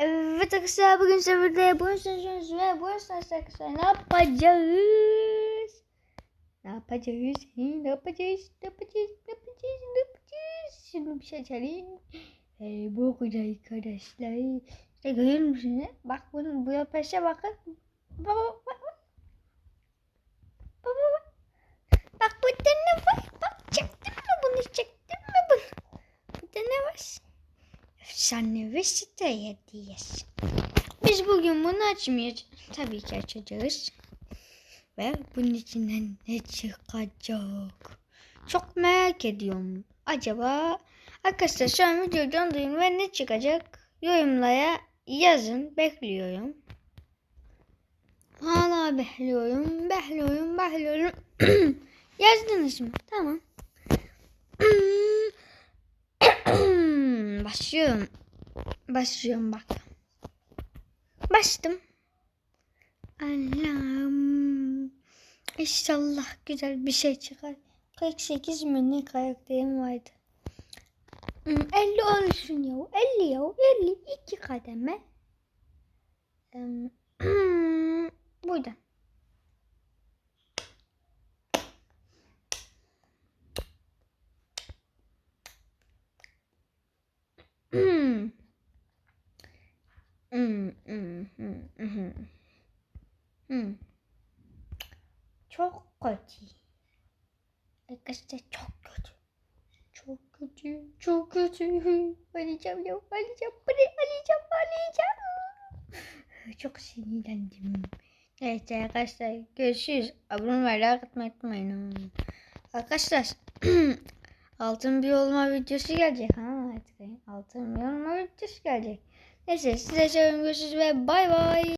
Evet arkadaşlar bugün seferde bu sözünüz ve bu sözünüz arkadaşlar ne yapacağız? Ne yapacağız? Ne yapacağız? Ne yapacağız? Ne yapacağız? Ne yapacağız? Şimdi bir şey çalayım. Hey, bu kadar arkadaşlar. İşte görüyor musunuz? Bak bunu bu yapışa bakın. Bak bak bak. bak. Bak bak bak. Bak burada ne var? Bak çektim mi bunu? Çektim mi bunu? Burada ne var? Efsanevi site hediyesi. Biz bugün bunu açmayacağız. Tabii ki açacağız. Ve bunun içinden ne çıkacak? Çok merak ediyorum. Acaba arkadaşlar şu an videoyu dondurun ve ne çıkacak? Yorumlara yazın. Bekliyorum. Hala bekliyorum. Bekliyorum. Bekliyorum. Yazdınız mı? Tamam. Başlıyorum. Başlıyorum bak. Başladım. Allah'ım. İnşallah güzel bir şey çıkar. 48 mi ne karakterim vardı. Hmm, 50 olsun ya. 50 ya. 50. iki kademe. Hmm, Buradan. Çok kötü. Arkadaşlar çok kötü. Çok kötü. Çok kötü. Alacağım ya. Alacağım. Bunu alacağım. Alacağım. Çok sinirlendim. Evet arkadaşlar görüşürüz. Abone ve like atmayı unutmayın. Arkadaşlar altın bir olma videosu gelecek. Ha, evet. altın bir olma videosu gelecek. Neyse size söylüyorum görüşürüz ve bay bay.